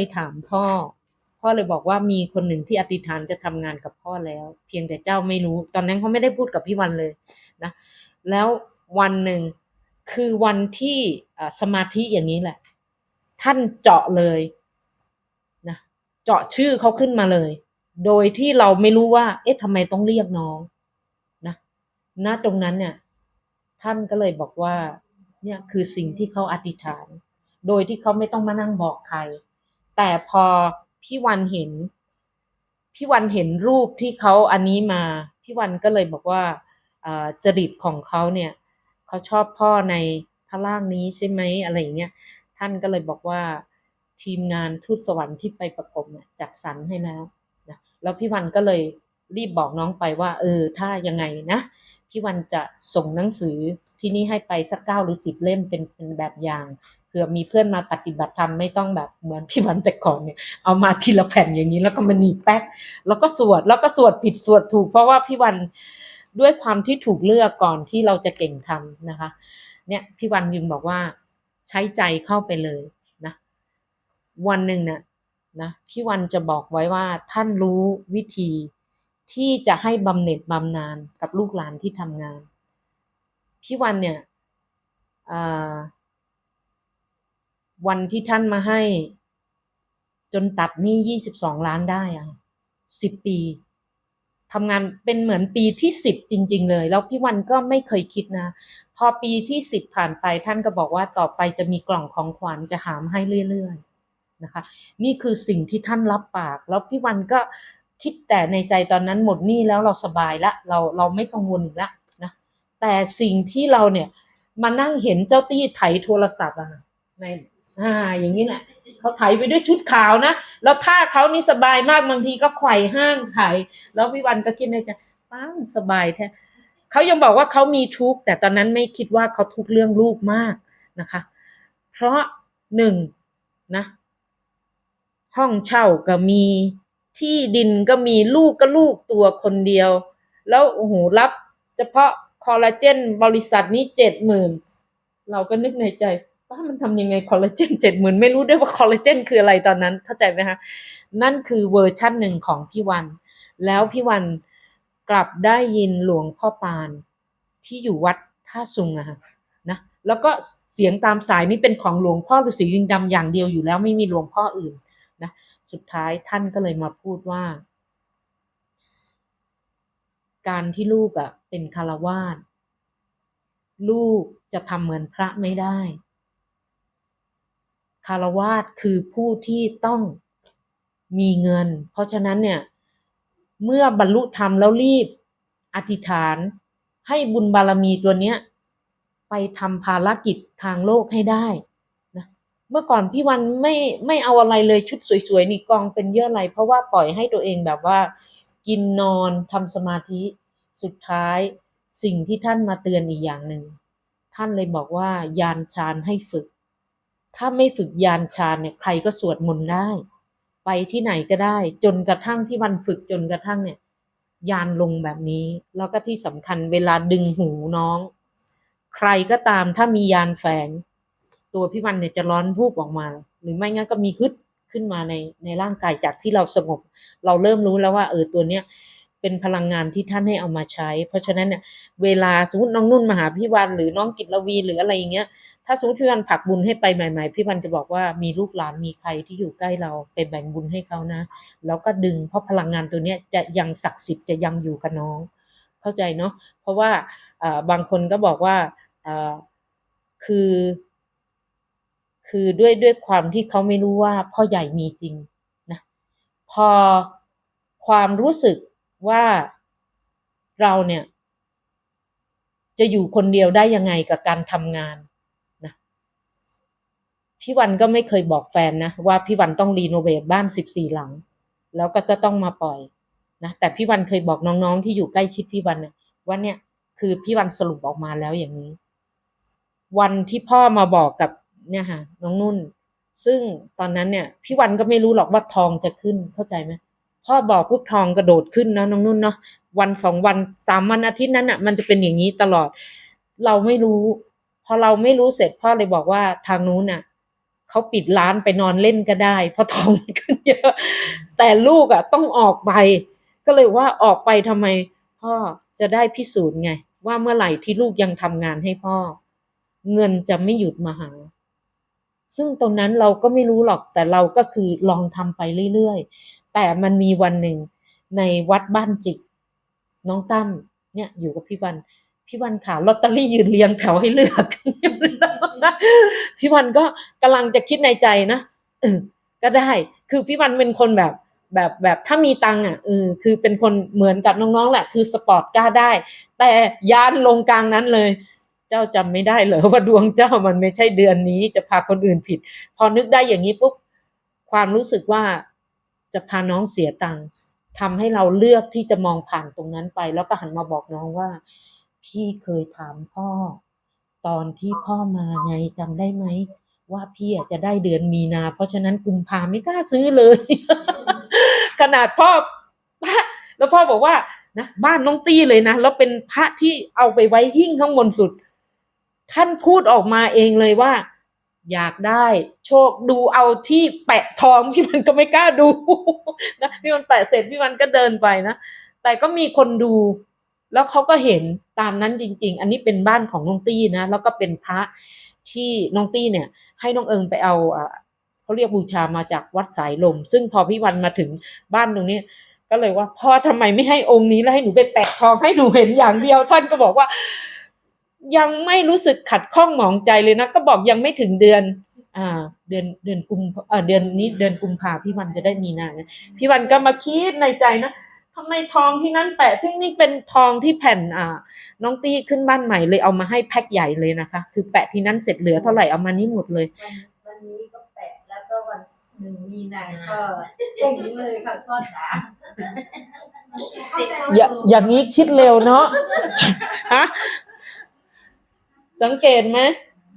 ไปถามพ่อ พ่อเลยบอกว่ามีคนหนึ่งที่อธิษฐานจะทำงานกับพ่อแล้ว เพียงแต่เจ้าไม่รู้ ตอนนั้นเขาไม่ได้พูดกับพี่วันเลยนะ แล้ววันหนึ่งคือวันที่สมาธิอย่างนี้แหละ ท่านเจาะเลยนะเจาะชื่อเขาขึ้นมาเลย โดยที่เราไม่รู้ว่า เอ๊ะทำไมต้องเรียกน้องนะณตรงนั้นเนี่ย ท่านก็เลยบอกว่า เนี่ยคือสิ่งที่เขาอธิษฐาน โดยที่เขาไม่ต้องมานั่งบอกใคร แต่พอพี่วันเห็น พี่วันเห็นรูปที่เขาอันนี้มา พี่วันก็เลยบอกว่าอ่อจริตของเขาเนี่ยเขาชอบพ่อในพระล่างนี้ใช่ไหมอะไรอย่างเงี้ยท่านก็เลยบอกว่าทีมงานทูตสวรรค์ที่ไปประกบเนี่ยจัดสรรให้แล้วนะแล้วพี่วันก็เลยรีบบอกน้องไปว่า เออ ถ้ายังไงนะพี่วันจะส่งหนังสือที่นี่ให้ไปสักเก้าหรือสิบเล่มเป็นเป็นแบบอย่าง เผื่อมีเพื่อนมาปฏิบัติธรรมไม่ต้องแบบเหมือนพี่วันแต่ก่อนเนี่ยเอามาทีละแผ่นอย่างนี้แล้วก็มาหนีแป๊กแล้วก็สวดแล้วก็สวดผิดสวดถูก เพราะว่าพี่วันด้วยความที่ถูกเลือกก่อนที่เราจะเก่งทำนะคะ เนี่ยพี่วันยึงบอกว่าใช้ใจเข้าไปเลยนะ วันหนึ่งเนี่ยนะพี่วันจะบอกไว้ว่าท่านรู้วิธีที่จะให้บำเหน็จบำนาญกับลูกหลานที่ทำงาน พี่วันเนี่ยอ่า วันที่ท่านมาให้ จนตัดหนี้ยี่สิบสองล้านได้อะสิบปีทำงานเป็นเหมือนปีที่สิบจริง ๆ เลย แล้วพี่วันก็ไม่เคยคิดนะ พอปีที่สิบผ่านไปท่านก็บอกว่าต่อไปจะมีกล่องของขวัญจะหามให้เรื่อยๆนะคะ นี่คือสิ่งที่ท่านรับปาก แล้วพี่วันก็คิดแต่ในใจตอนนั้นหมดหนี้แล้วเราสบายละเราเราไม่กังวลอีกละนะแต่สิ่งที่เราเนี่ยมานั่งเห็นเจ้าตี้ไถโทรศัพท์อะใน อ่า อย่างนี้แหละเขาไถไปด้วยชุดขาวนะ แล้วท่าเขานี่สบายมากบางทีก็ไขว่ห้างไถแล้วพี่วันก็คิดในใจป้านสบายแท้เขายังบอกว่าเขามีทุกข์แต่ตอนนั้นไม่คิดว่าเขาทุกข์เรื่องลูกมากนะคะ เพราะหนึ่งนะ ห้องเช่าก็มีที่ดินก็มีลูกก็ลูกตัวคนเดียว แล้วโอ้โหรับ เฉพาะคอลลาเจนบริษัทนี้เจ็ดหมื่นเราก็นึกในใจ ว่ามันทำยังไงคอลลาเจนเจ็ดหมื่นไม่รู้ด้วยว่าคอลลาเจนคืออะไรตอนนั้นเข้าใจไหมคะนั่นคือเวอร์ชั่นหนึ่งของพี่วัน แล้วพี่วันกลับได้ยินหลวงพ่อปานที่อยู่วัดท่าซุงอะค่ะนะแล้วก็เสียงตามสายนี่เป็นของหลวงพ่อฤาษีลิงดำอย่างเดียวอยู่แล้วไม่มีหลวงพ่ออื่นนะสุดท้ายท่านก็เลยมาพูดว่า การที่ลูกอะเป็นคารวาสลูกจะทำเหมือนพระไม่ได้ คารวาสคือผู้ที่ต้องมีเงิน เพราะฉะนั้นเนี่ยเมื่อบรรลุธรรมแล้วรีบอธิษฐานให้บุญบารมีตัวเนี้ยไปทำภารกิจทางโลกให้ได้นะเมื่อก่อนพี่วันไม่ไม่เอาอะไรเลยชุดสวยๆนี่กองเป็นเยอะอะไรเพราะว่าปล่อยให้ตัวเองแบบว่า กินนอนทำสมาธิสุดท้ายสิ่งที่ท่านมาเตือนอีกอย่างหนึ่งท่านเลยบอกว่ายานฌานให้ฝึก ถ้าไม่ฝึกยานฌานเนี่ยใครก็สวดมนต์ได้ ไปที่ไหนก็ได้ จนกระทั่งที่วันฝึกจนกระทั่งเนี่ย ยานลงแบบนี้ แล้วก็ที่สำคัญเวลาดึงหูน้อง ใครก็ตามถ้ามียานแฝง ตัวพี่วันเนี่ยจะร้อนวูบออกมา หรือไม่งั้นก็มีฮึดขึ้นมาในในร่างกายจากที่เราสงบ เราเริ่มรู้แล้วว่า เออตัวเนี้ยเป็นพลังงานที่ท่านให้เอามาใช้ เพราะฉะนั้นเนี่ยเวลาสมมติน้องนุ่นมาหาพี่วันหรือน้องกิตลวีหรืออะไรอย่างเงี้ย ถ้าสมมติพี่วันผักบุญให้ไปใหม่ ๆ พี่วันจะบอกว่ามีลูกหลานมีใครที่อยู่ใกล้เราไปแบ่งบุญให้เขานะ แล้วก็ดึงเพราะพลังงานตัวเนี้ยจะยังศักดิ์สิทธิ์จะยังอยู่กับน้อง เข้าใจเนาะเพราะว่าบางคนก็บอกว่าคือ คือด้วยด้วยความที่เขาไม่รู้ว่าพ่อใหญ่มีจริงนะพอความรู้สึกว่าเราเนี่ย จะอยู่คนเดียวได้ยังไงกับการทำงาน พี่วันก็ไม่เคยบอกแฟนนะว่าพี่วันต้องรีโนเวทบ้านสิบสี่หลัง แล้วก็ก็ต้องมาปล่อยนะแต่พี่วันเคยบอกน้องๆที่อยู่ใกล้ชิดพี่วันนี่ยว่าเนี่ยคือพี่วันสรุปออกมาแล้วอย่างนี้ วันที่พ่อมาบอกกับเนี่ยค่ะน้องนุ่น ซึ่งตอนนั้นเนี่ย พี่วันก็ไม่รู้หรอกว่าทองจะขึ้นเข้าใจไหมพ่อบอกปุ๊บทองกระโดดขึ้นนะน้องนุ่นเนาะวันสองวันสามวันอาทิตย์นั้นอะ มันจะเป็นอย่างนี้ตลอด เราไม่รู้ พอเราไม่รู้เสร็จพ่อเลยบอกว่าทางนู้นน่ะ เขาปิดร้านไปนอนเล่นก็ได้ เพราะทองมันขึ้นเยอะ แต่ลูกอะต้องออกไป ก็เลยว่าออกไปทำไม พ่อจะได้พิสูจน์ไง ว่าเมื่อไหร่ที่ลูกยังทำงานให้พ่อ เงินจะไม่หยุดมาหา ซึ่งตรงนั้นเราก็ไม่รู้หรอก แต่เราก็คือลองทำไปเรื่อยๆ แต่มันมีวันหนึ่งในวัดบ้านจิก น้องตั้มเนี่ยอยู่กับพี่วัน พี่วันขาลอตเตอรี่ยืนเรียงแถวให้เลือก พี่วันก็กำลังจะคิดในใจนะเออก็ได้ คือพี่วันเป็นคนแบบแบบแบบถ้ามีตังค์อะเออคือเป็นคนเหมือนกับน้องๆแหละ คือสปอร์ตกล้าได้ แต่ยานลงกลางนั้นเลย เจ้าจำไม่ได้เหรอว่าดวงเจ้ามันไม่ใช่เดือนนี้จะพาคนอื่นผิด พอนึกได้อย่างนี้ปุ๊บความรู้สึกว่าจะพาน้องเสียตังค์ทำให้เราเลือกที่จะมองผ่านตรงนั้นไป แล้วก็หันมาบอกน้องว่า พี่เคยถามพ่อ ตอนที่พ่อมาไงจำได้ไหม ว่าพี่อะจะได้เดือนมีนา เพราะฉะนั้นกุมภาไม่กล้าซื้อเลย ขนาดพ่อพระแล้วพ่อบอกว่านะบ้านน้องตี้เลยนะ แล้วเป็นพระที่เอาไปไว้หิ้งข้างบนสุด ท่านพูดออกมาเองเลยว่า อยากได้โชคดูเอาที่แปะทองพี่มันก็ไม่กล้าดูนะพี่มันแปะเสร็จพี่มันก็เดินไปนะแต่ก็มีคนดู แล้วเขาก็เห็นตามนั้นจริง ๆ อันนี้เป็นบ้านของน้องตี้นะ แล้วก็เป็นพระที่น้องตี้เนี่ย ให้น้องเอิงไปเอาเขาเรียกบูชามาจากวัดสายลม ซึ่งพอพี่วันมาถึงบ้านตรงนี้ก็เลยว่าพ่อทำไมไม่ให้องค์นี้แล้วให้หนูไปแปะทองให้หนูเห็นอย่างเดียว ท่านก็บอกว่า ยังไม่รู้สึกขัดข้องหมองใจเลยนะ ก็บอกยังไม่ถึงเดือน อ่า เดือนเดือนกุมอ่าเดือนนี้เดือนกุมภาพี่วันจะได้มีนานะพี่วันก็มาคิดในใจนะ ทำไมทองที่นั่นแปะที่นี่เป็นทองที่แผ่นอ่า น้องตี้ขึ้นบ้านใหม่เลยเอามาให้แพ็คใหญ่เลยนะคะ คือแปะที่นั่นเสร็จเหลือเท่าไหร่เอามานี่หมดเลยวันวันนี้ก็แปะแล้วก็วันหนึ่งมีนาก็เจ๊งเลยค่ะพ่อจ๋าอย่าอย่างนี้คิดเร็วเนาะฮะสังเกตไหม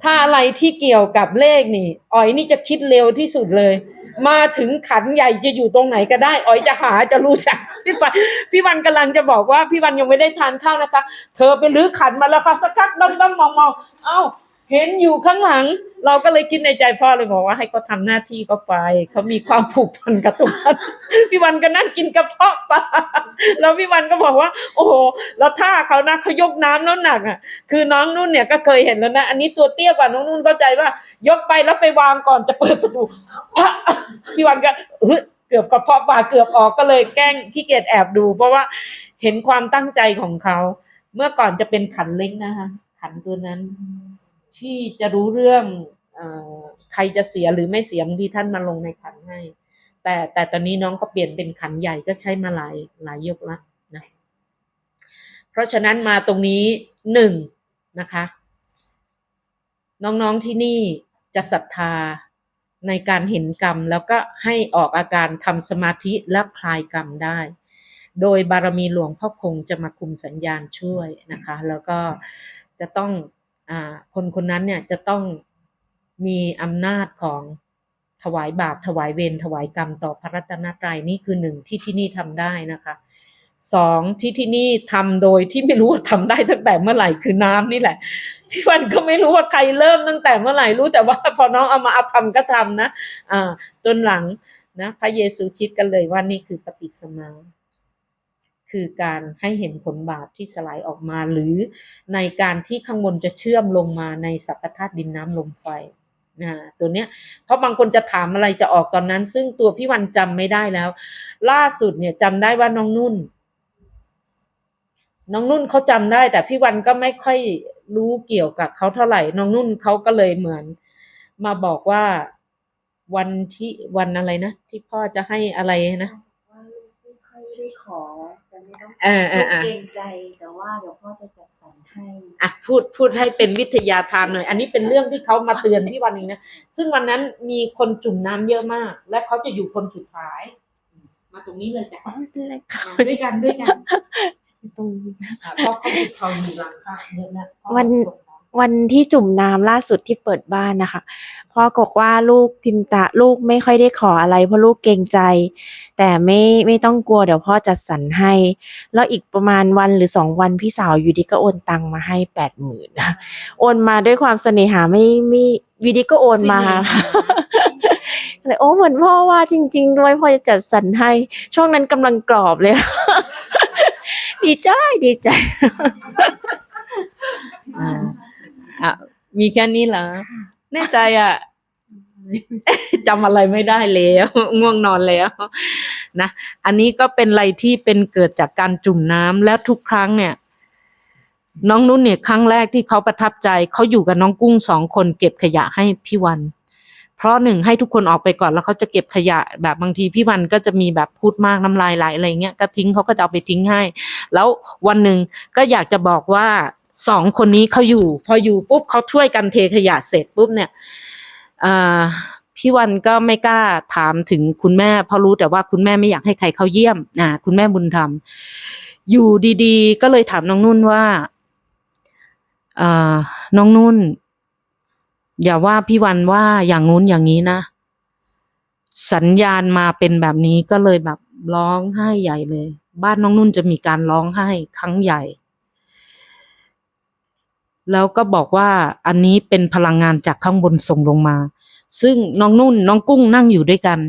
ถ้าอะไรที่เกี่ยวกับเลขนี่อ๋อยนี่จะคิดเร็วที่สุดเลย มาถึงขันใหญ่จะอยู่ตรงไหนก็ได้อ๋อยจะหาจะรู้จักพี่วันพี่วันกำลังจะบอกว่าพี่วันยังไม่ได้ทานข้าวนะคะ เธอไปลื้อขันมาแล้วค่ะสักพักด้อมด้อมมองมองเอ้า เห็นอยู่ข้างหลัง เราก็เลยคิดในใจพ่อเลยบอกว่าให้เขาทำหน้าที่ก็ไปเขามีความผูกพันกับตรงนั้นพี่วันก็นั่งกินกระเพาะปลาแล้วพี่วันก็บอกว่า โอ้โหแล้วท่าเขานะเขายกน้ำน้ำหนักอะ คือน้องนุ่นเนี่ยก็เคยเห็นแล้วนะ อันนี้ตัวเตี้ยกว่าน้องนุ่นเข้าใจว่า ยกไปแล้วไปวางก่อนจะเปิดประตูพี่วันก็เกือบกระเพาะปลาเกือบออกก็เลยแกล้งขี้เกียจแอบดู เพราะว่าเห็นความตั้งใจของเขา เมื่อก่อนจะเป็นขันเล็กนะคะขันตัวนั้น ที่จะรู้เรื่องอใครจะเสียหรือไม่เสียบางทีท่านมาลงในขันให้ แต่แต่ตอนนี้น้องก็เปลี่ยนเป็นขันใหญ่ก็ใช้มาหลายหลายยกละนะเพราะฉะนั้นมาตรงนี้หนึ่งนะคะ น้องๆที่นี่จะศรัทธาในการเห็นกรรม แล้วก็ให้ออกอาการทำสมาธิและคลายกรรมได้ โดยบารมีหลวงพ่อคงจะมาคุมสัญญาณช่วยนะคะ แล้วก็จะต้อง คนคนนั้นเนี่ยจะต้องมีอำนาจของถวายบาปถวายเวรถวายกรรมต่อพระรัตนตรัยนี่คือหนึ่งที่ที่นี่ทำได้นะคะสองที่ที่นี่ทำโดยที่ไม่รู้ว่าทำได้ตั้งแต่เมื่อไหร่คือน้ำนี่แหละพี่วันก็ไม่รู้ว่าใครเริ่มตั้งแต่เมื่อไหร่รู้แต่ว่าพอน้องเอามาเอาทำก็ทำนะอ่าจนหลังนะพระเยซูคิดกันเลยว่านี่คือปฏิสมา คือการให้เห็นผลบาปที่สลายออกมา หรือในการที่ข้างบนจะเชื่อมลงมาในสัพพธาตุดินน้ำลมไฟนะตัวเนี้ยเพราะบางคนจะถามอะไรจะออกตอนนั้น ซึ่งตัวพี่วันจำไม่ได้แล้ว ล่าสุดเนี่ยจำได้ว่าน้องนุ่น น้องนุ่นเขาจำได้ แต่พี่วันก็ไม่ค่อยรู้เกี่ยวกับเขาเท่าไหร่ น้องนุ่นเขาก็เลยเหมือน มาบอกว่าวันที่วันอะไรนะที่พ่อจะให้อะไรนะว่าไม่ค่อยได้ขอ แต่ไม่ต้องเออเออเออเกรงใจแต่ว่าเดี๋ยวพ่อจะจัดสรรให้ อะพูดพูดให้เป็นวิทยาทานหน่อย อันนี้เป็นเรื่องที่เขามาเตือนพี่วันเองนะ ซึ่งวันนั้นมีคนจุ่มน้ำเยอะมาก และเขาจะอยู่คนสุดท้าย มาตรงนี้เลยจ้ะอ๋อไม่เป็นไรค่ะมาด้วยกันด้วยกันตรงนี้ อะเพราะเขาอยู่เขาอยู่หลังค่ะเยอะนะ วัน วัน วันที่จุ่มน้ำล่าสุดที่เปิดบ้านนะคะพ่อบอกว่าลูกพิมตาลูกไม่ค่อยได้ขออะไรเพราะลูกเกรงใจ แต่ไม่ไม่ต้องกลัวเดี๋ยวพ่อจัดสรรให้ แล้วอีกประมาณวันหรือสองวันพี่สาวอยู่ดีก็โอนตังมาให้แปดหมื่นโอนมาด้วยความเสน่หาไม่ไม่ยูดีก็โอนมาเลยโอ้เหมือนพ่อว่าจริง ๆ ด้วยพ่อจะจัดสรรให้ ช่วงนั้นกำลังกรอบเลย ดีใจดีใจ อ่าอะมีแค่นี้เหรอแน่ใจอะจำอะไรไม่ได้แล้ว ง่วงนอนแล้วนะอันนี้ก็เป็นอะไรที่เป็นเกิดจากการจุ่มน้ำแล้วทุกครั้งเนี่ย น้องนุ่นเนี่ยครั้งแรกที่เขาประทับใจเขาอยู่กับน้องกุ้งสองคนเก็บขยะให้พี่วัน เพราะหนึ่งให้ทุกคนออกไปก่อนแล้วเขาจะเก็บขยะแบบบางทีพี่วันก็จะมีแบบพูดมากน้ำลายไหลอะไรเงี้ยก็ทิ้งเขาก็จะเอาไปทิ้งให้ แล้ววันหนึ่งก็อยากจะบอกว่า สองคนนี้เขาอยู่ พออยู่ปุ๊บเขาช่วยกันเทขยะเสร็จปุ๊บเนี่ยพี่วันก็ไม่กล้าถามถึงคุณแม่เพราะรู้แต่ว่าคุณแม่ไม่อยากให้ใครเข้าเยี่ยมอ่าคุณแม่บุญธรรม อยู่ดีๆ ก็เลยถามน้องนุ่นว่าอ่าน้องนุ่น อย่าว่าพี่วันว่าอย่างงู้นอย่างนี้นะ สัญญาณมาเป็นแบบนี้ก็เลยแบบร้องไห้ใหญ่เลย บ้านน้องนุ่นจะมีการร้องไห้ครั้งใหญ่ แล้วก็บอกว่าอันนี้เป็นพลังงานจากข้างบนส่งลงมา ซึ่งน้องนุ่นน้องกุ้งนั่งอยู่ด้วยกัน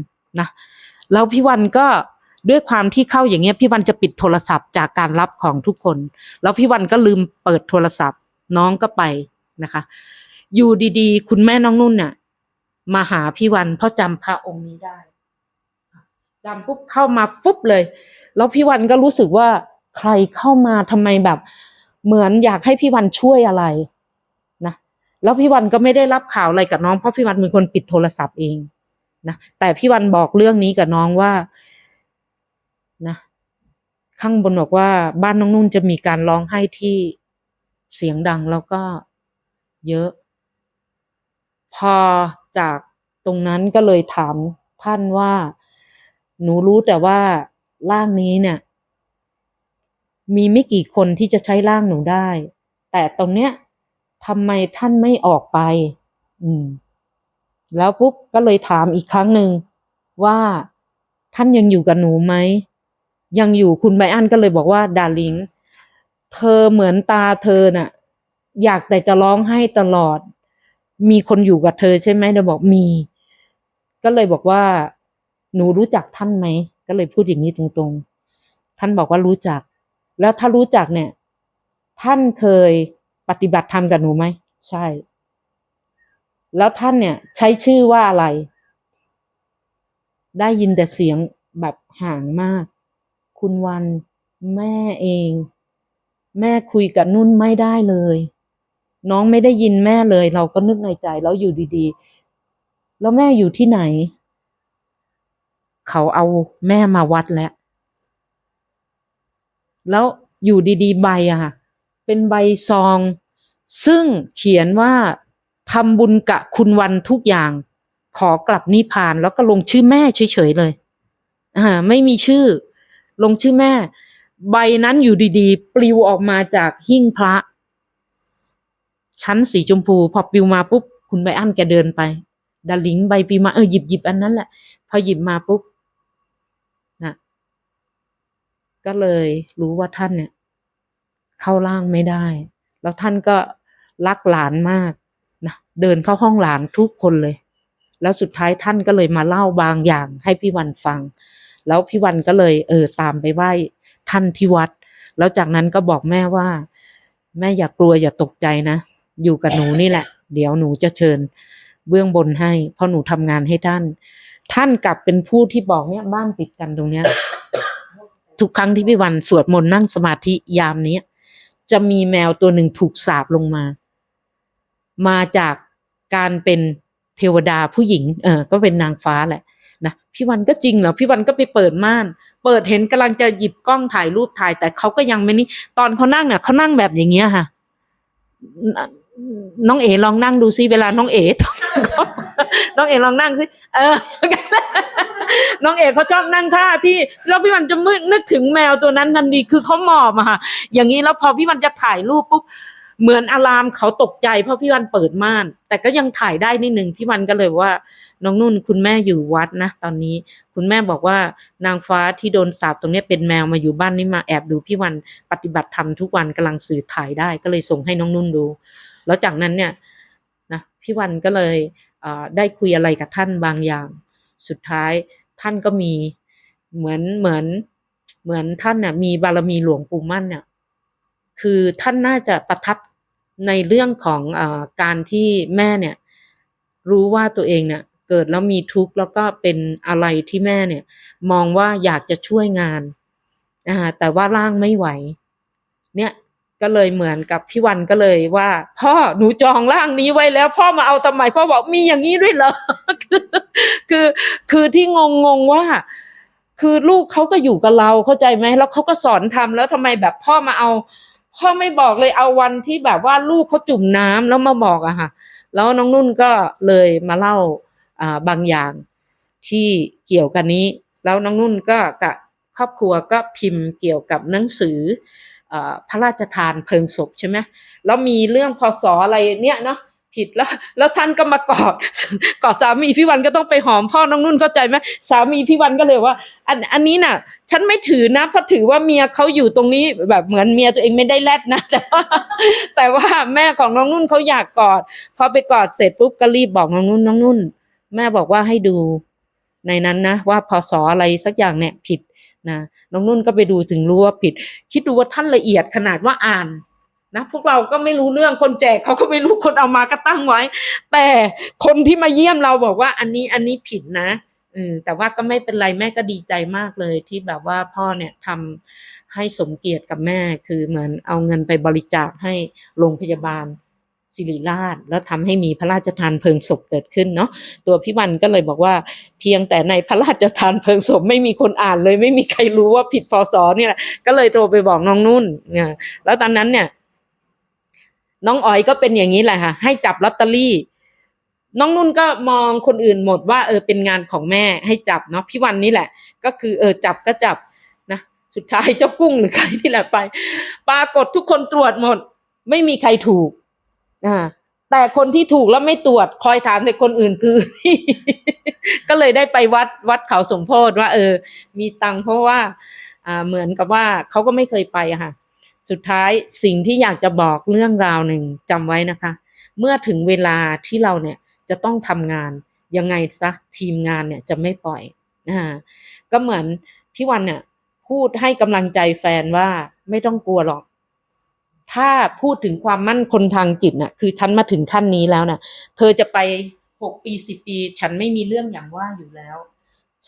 นะแล้วพี่วันก็ด้วยความที่เข้าอย่างเงี้ยพี่วันจะปิดโทรศัพท์จากการรับของทุกคน แล้วพี่วันก็ลืมเปิดโทรศัพท์ น้องก็ไปนะคะ อยู่ดีๆ คุณแม่น้องนุ่นน่ะมาหาพี่วันเพราะจำพระองค์นี้ได้จำปุ๊บเข้ามาฟุบเลย แล้วพี่วันก็รู้สึกว่าใครเข้ามาทำไมแบบ เหมือนอยากให้พี่วันช่วยอะไรนะแล้วพี่วันก็ไม่ได้รับข่าวอะไรกับน้องเพราะพี่วันเป็นคนปิดโทรศัพท์เองนะแต่พี่วันบอกเรื่องนี้กับน้องว่านะข้างบนบอกว่าบ้านน้องนุ่นจะมีการร้องไห้ที่เสียงดังแล้วก็เยอะ พอจากตรงนั้นก็เลยถามท่านว่า หนูรู้แต่ว่าร่างนี้เนี่ย มีไม่กี่คนที่จะใช้ร่างหนูได้ แต่ตรงเนี้ยทำไมท่านไม่ออกไป อืม แล้วปุ๊บก็เลยถามอีกครั้งหนึ่งว่าท่านยังอยู่กับหนูไหม ยังอยู่คุณไบอันก็เลยบอกว่าดาริง เธอเหมือนตาเธอน่ะ อยากแต่จะร้องไห้ตลอด มีคนอยู่กับเธอใช่ไหมเดาบอกมี ก็เลยบอกว่า หนูรู้จักท่านไหม ก็เลยพูดอย่างนี้ตรงๆ ท่านบอกว่ารู้จัก แล้วถ้ารู้จักเนี่ย ท่านเคยปฏิบัติธรรมกับหนูไหม ใช่ แล้วท่านเนี่ย ใช้ชื่อว่าอะไร ได้ยินแต่เสียงแบบห่างมาก คุณวันแม่เอง แม่คุยกับนุ่นไม่ได้เลย น้องไม่ได้ยินแม่เลย เราก็นึกในใจแล้วอยู่ดีๆ แล้วแม่อยู่ที่ไหน เขาเอาแม่มาวัดแล้ว แล้วอยู่ดีๆ ใบอะค่ะเป็นใบซอง ซึ่งเขียนว่าทำบุญกะคุณวันทุกอย่าง ขอกลับนิพพานแล้วก็ลงชื่อแม่เฉยๆเลยอ่าไม่มีชื่อ ลงชื่อแม่ ใบนั้นอยู่ดีๆ ปลิวออกมาจากหิ้งพระ ชั้นสีชมพู พอปลิวมาปุ๊บ คุณใบอั้นแกเดินไป ดาลิงใบปลิวมาเออหยิบหยิบอันนั้นแหละ พอหยิบมาปุ๊บนะ ก็เลยรู้ว่าท่านเนี่ยเข้าร่างไม่ได้ แล้วท่านก็รักหลานมากนะเดินเข้าห้องหลานทุกคนเลย แล้วสุดท้ายท่านก็เลยมาเล่าบางอย่างให้พี่วันฟัง แล้วพี่วันก็เลย เออตามไปไหว้ท่านที่วัด แล้วจากนั้นก็บอกแม่ว่า แม่อย่ากลัวอย่าตกใจนะ อยู่กับหนูนี่แหละ เดี๋ยวหนูจะเชิญเบื้องบนให้เพราะหนูทำงานให้ท่าน ท่านกลับเป็นผู้ที่บอกเนี่ยบ้านติดกันตรงเนี้ย ทุกครั้งที่พี่วันสวดมนต์นั่งสมาธิยามนี้จะมีแมวตัวหนึ่งถูกสาบลงมา มาจากการเป็นเทวดาผู้หญิง เออ ก็เป็นนางฟ้าแหละนะพี่วันก็จริงเหรอพี่วันก็ไปเปิดม่าน เปิดเห็นกำลังจะหยิบกล้องถ่ายรูปถ่าย แต่เขาก็ยังไม่นี่ตอนเขานั่งเนี่ยเขานั่งแบบอย่างเงี้ยค่ะ น้องเอ๋ลองนั่งดูซิเวลาน้องเอ๋น้องเอ๋ลองนั่งซิเออ น้องเอ๋เขาชอบนั่งท่าที่แล้วพี่วันจะมึกนึกถึงแมวตัวนั้นทันทีคือเขาหมอบอะค่ะอย่างนี้แล้วพอพี่วันจะถ่ายรูปปุ๊บ เหมือนอะลามเขาตกใจเพราะพี่วันเปิดม่าน แต่ก็ยังถ่ายได้นิดนึงพี่วันก็เลยว่า น้องนุ่นคุณแม่อยู่วัดนะตอนนี้คุณแม่บอกว่านางฟ้าที่โดนสาปตรงนี้เป็นแมวมาอยู่บ้านนี่มาแอบดูพี่วันปฏิบัติธรรมทุกวันกำลังสื่อถ่ายได้ก็เลยส่งให้น้องนุ่นดู แล้วจากนั้นเนี่ยนะพี่วันก็เลยได้คุยอะไรกับท่านบางอย่าง สุดท้ายท่านก็มีเหมือนเหมือนเหมือนท่านน่ะมีบารมีหลวงปู่มั่นเนี่ย คือท่านน่าจะประทับในเรื่องของอการที่แม่เนี่ยรู้ว่าตัวเองเนี่ยเกิดแล้วมีทุกข์แล้วก็เป็นอะไรที่แม่เนี่ย มองว่าอยากจะช่วยงานอ่าแต่ว่าร่างไม่ไหว เนี่ยก็เลยเหมือนกับพี่วันก็เลยว่า พ่อหนูจองร่างนี้ไว้แล้ว พ่อมาเอาทำไมพ่อบอกมีอย่างนี้ด้วยเหรอคือคือคือที่งงงๆว่า คือลูกเขาก็อยู่กับเราเข้าใจไหมแล้วเขาก็สอนทำแล้วทำไมแบบพ่อมาเอา พ่อไม่บอกเลยเอาวันที่แบบว่าลูกเขาจุ่มน้ำแล้วมาบอกอะค่ะ แล้วน้องนุ่นก็เลยมาเล่าอ่าบางอย่างที่เกี่ยวกันนี้ แล้วน้องนุ่นก็กับครอบครัวก็พิมพ์เกี่ยวกับหนังสืออพระราชทานเพลิงศพใช่ไหมแล้วมีเรื่องพศอะไรเนี่ยเนาะ ผิดแล้ว แล้วท่านก็มากอดกอดสามีพี่วันก็ต้องไปหอมพ่อน้องนุ่นเข้าใจไหมสามีพี่วันก็เลยว่า อันอันนี้น่ะ ฉันไม่ถือนะเพราะถือว่าเมียเขาอยู่ตรงนี้แบบเหมือนเมียตัวเองไม่ได้แลดนะแต่ว่าแต่ว่าแม่ของน้องนุ่นเขาอยากกอดพอไปกอดเสร็จปุ๊บก็รีบบอกน้องนุ่นน้องนุ่น แม่บอกว่าให้ดูในนั้นนะว่าพศอะไรสักอย่างเนี่ยผิดนะน้องนุ่นก็ไปดูถึงรู้ว่าผิด คิดดูว่าท่านละเอียดขนาดว่าอ่าน นะพวกเราก็ไม่รู้เรื่องคนแจกเขาก็ไม่รู้คนเอามาก็ตั้งไว้ แต่คนที่มาเยี่ยมเราบอกว่าอันนี้อันนี้ผิดนะอืมแต่ว่าก็ไม่เป็นไรแม่ก็ดีใจมากเลยที่แบบว่าพ่อเนี่ยทำให้สมเกียรติกับแม่คือเหมือนเอาเงินไปบริจาคให้โรงพยาบาลศิริราช แล้วทำให้มีพระราชทานเพลิงศพเกิดขึ้นเนาะตัวพี่วันก็เลยบอกว่า เพียงแต่ในพระราชทานเพลิงศพไม่มีคนอ่านเลย ไม่มีใครรู้ว่าผิดพศเนี่ยแหละก็เลยโทรไปบอกน้องนุ่นเนี่ยแล้วตอนนั้นเนี่ย น้องอ๋อยก็เป็นอย่างนี้แหละค่ะ ให้จับลอตเตอรี่ น้องนุ่นก็มองคนอื่นหมดว่าเออเป็นงานของแม่ให้จับเนาะพี่วันนี่แหละ ก็คือเออจับก็จับนะสุดท้ายเจ้ากุ้งหรือใครนี่แหละไป ปรากฏทุกคนตรวจหมด ไม่มีใครถูกอ่าแต่คนที่ถูกแล้วไม่ตรวจคอยถามแต่คนอื่นคือ ก็เลยได้ไปวัดวัดเขาสมโพธว่า เออ มีตังค์เพราะว่า อ่าเหมือนกับว่าเขาก็ไม่เคยไปอะค่ะ สุดท้ายสิ่งที่อยากจะบอกเรื่องราวหนึ่งจำไว้นะคะ เมื่อถึงเวลาที่เราเนี่ยจะต้องทำงานยังไงซะทีมงานเนี่ยจะไม่ปล่อยอ่าก็เหมือนพี่วันเนี่ยพูดให้กำลังใจแฟนว่าไม่ต้องกลัวหรอก ถ้าพูดถึงความมั่นคงทางจิตน่ะ คือฉันมาถึงขั้นนี้แล้วน่ะ เธอจะไปหกปีสิบปี ฉันไม่มีเรื่องอย่างว่าอยู่แล้ว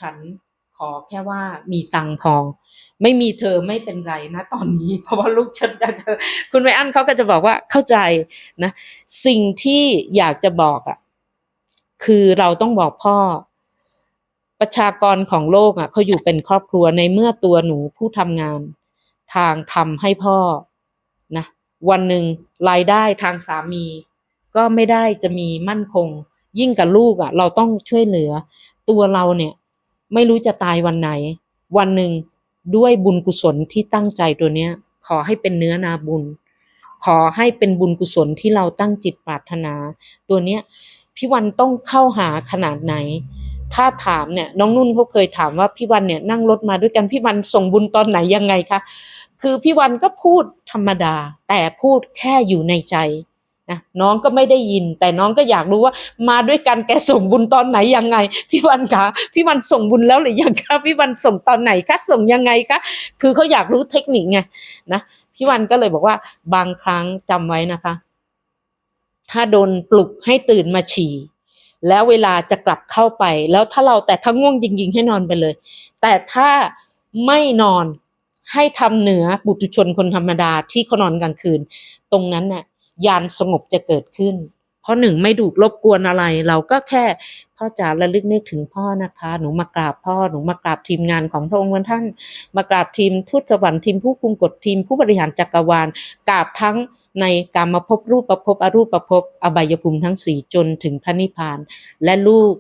ฉันขอแค่ว่ามีตังพอ ไม่มีเธอไม่เป็นไรนะตอนนี้ เพราะว่าลูกฉันเธอคุณไมอันเขาก็จะบอกว่าเข้าใจนะสิ่งที่อยากจะบอกอะคือเราต้องบอกพ่อ ประชากรของโลกอะเขาอยู่เป็นครอบครัวในเมื่อตัวหนูผู้ทำงาน ทางทำให้พ่อนะวันหนึ่งรายได้ทางสามี ก็ไม่ได้จะมีมั่นคง ยิ่งกับลูกอะ เราต้องช่วยเหลือ ตัวเราเนี่ย ไม่รู้จะตายวันไหน วันหนึ่ง ด้วยบุญกุศลที่ตั้งใจตัวเนี้ย ขอให้เป็นเนื้อนาบุญ ขอให้เป็นบุญกุศลที่เราตั้งจิตปรารถนา ตัวเนี้ยพี่วันต้องเข้าหาขนาดไหน ถ้าถามเนี่ยน้องนุ่นเขาเคยถามว่าพี่วันเนี่ยนั่งรถมาด้วยกันพี่วันส่งบุญตอนไหนยังไงคะคือพี่วันก็พูดธรรมดา แต่พูดแค่อยู่ในใจ นะน้องก็ไม่ได้ยิน แต่น้องก็อยากรู้ว่า มาด้วยกันแกส่งบุญตอนไหนยังไงพี่วันคะพี่วันส่งบุญแล้วหรือยังคะพี่วันส่งตอนไหนคะส่งยังไงคะคือเขาอยากรู้เทคนิคไงนะพี่วันก็เลยบอกว่าบางครั้งจำไว้นะคะ ถ้าโดนปลุกให้ตื่นมาฉี่แล้วเวลาจะกลับเข้าไป แล้วถ้าเราแต่ถ้าง่วงจริงๆให้นอนไปเลย แต่ถ้าไม่นอนให้ทำเหนือบุตุชนคนธรรมดาที่เขานอนกลางคืน ตรงนั้นน่ะ ยานสงบจะเกิดขึ้น เพราะหนึ่งไม่ถูกรบกวนอะไร เราก็แค่พ่อจ๋าระลึกนึกถึงพ่อนะคะ หนูมากราบพ่อหนูมากราบทีมงานของพระองค์ท่าน มากราบทีมทูตสวรรค์ทีมผู้กุมกฎทีมผู้บริหารจักรวาลกราบทั้งในการมภพบรูปประภพอรูปประภพอบายภูมิทั้งสี่จนถึงพระนิพพาน และลูก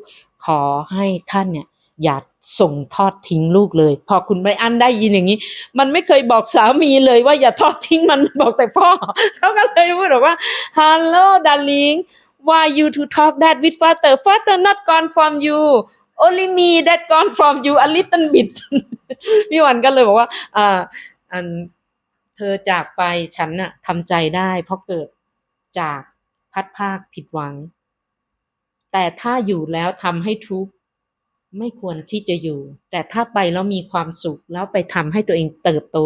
ขอให้ท่านเนี่ย อย่าส่งทอดทิ้งลูกเลย พอคุณไบรอันได้ยินอย่างนี้ มันไม่เคยบอกสามีเลยว่าอย่าทอดทิ้งมันบอกแต่พ่อเขาก็เลยพูดบอกว่า hello darling why you to talk that with father father not gone from you only me that gone from you a little bit พี่วันก็เลยบอกว่าอ่าอันเธอจากไปฉันน่ะทำใจได้ เพราะเกิดจากพัดภาคผิดหวัง แต่ถ้าอยู่แล้วทำให้ทุกข์ ไม่ควรที่จะอยู่ แต่ถ้าไปแล้วมีความสุขแล้วไปทำให้ตัวเองเติบโต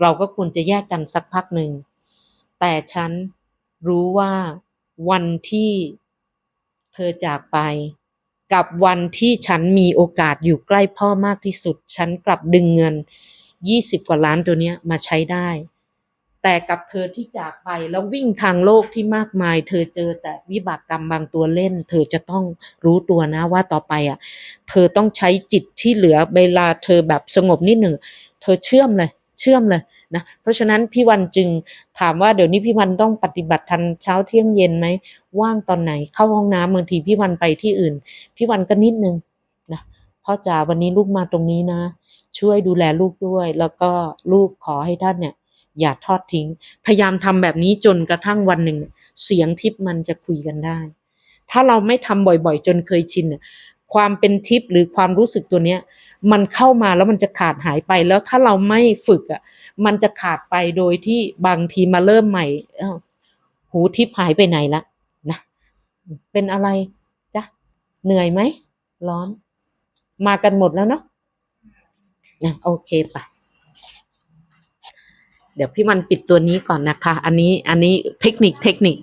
เราก็ควรจะแยกกันสักพักหนึ่ง แต่ฉันรู้ว่าวันที่เธอจากไป กับวันที่ฉันมีโอกาสอยู่ใกล้พ่อมากที่สุด ฉันกลับดึงเงินยี่สิบกว่าล้านตัวเนี้ยมาใช้ได้ แต่กับเธอที่จากไปแล้ววิ่งทางโลกที่มากมาย เธอเจอแต่วิบากกรรมบางตัวเล่น เธอจะต้องรู้ตัวนะว่าต่อไปอะ เธอต้องใช้จิตที่เหลือเวลาเธอแบบสงบนิดหนึ่ง เธอเชื่อมเลยเชื่อมเลยนะเพราะฉะนั้นพี่วันจึงถามว่าเดี๋ยวนี้พี่วันต้องปฏิบัติทันเช้าเที่ยงเย็นไหมว่างตอนไหนเข้าห้องน้ำบางทีพี่วันไปที่อื่น พี่วันก็นิดนึงนะพ่อจ๋าวันนี้ลูกมาตรงนี้นะ ช่วยดูแลลูกด้วย แล้วก็ลูกขอให้ท่านเนี่ย อย่าทอดทิ้ง พยายามทำแบบนี้จนกระทั่งวันหนึ่ง เสียงทิพมันจะคุยกันได้ ถ้าเราไม่ทำบ่อยๆ จนเคยชินน่ะความเป็นทิพหรือความรู้สึกตัวเนี้ย มันเข้ามาแล้วมันจะขาดหายไปแล้วถ้าเราไม่ฝึกอะ มันจะขาดไปโดยที่บางทีมาเริ่มใหม่หูทิพหายไปไหนละนะเป็นอะไรจ๊ะเหนื่อยไหมร้อน มากันหมดแล้วเนาะนะโอเคไป เดี๋ยวพี่มันปิดตัวนี้ก่อนนะคะ อันนี้อันนี้เทคนิคเทคนิค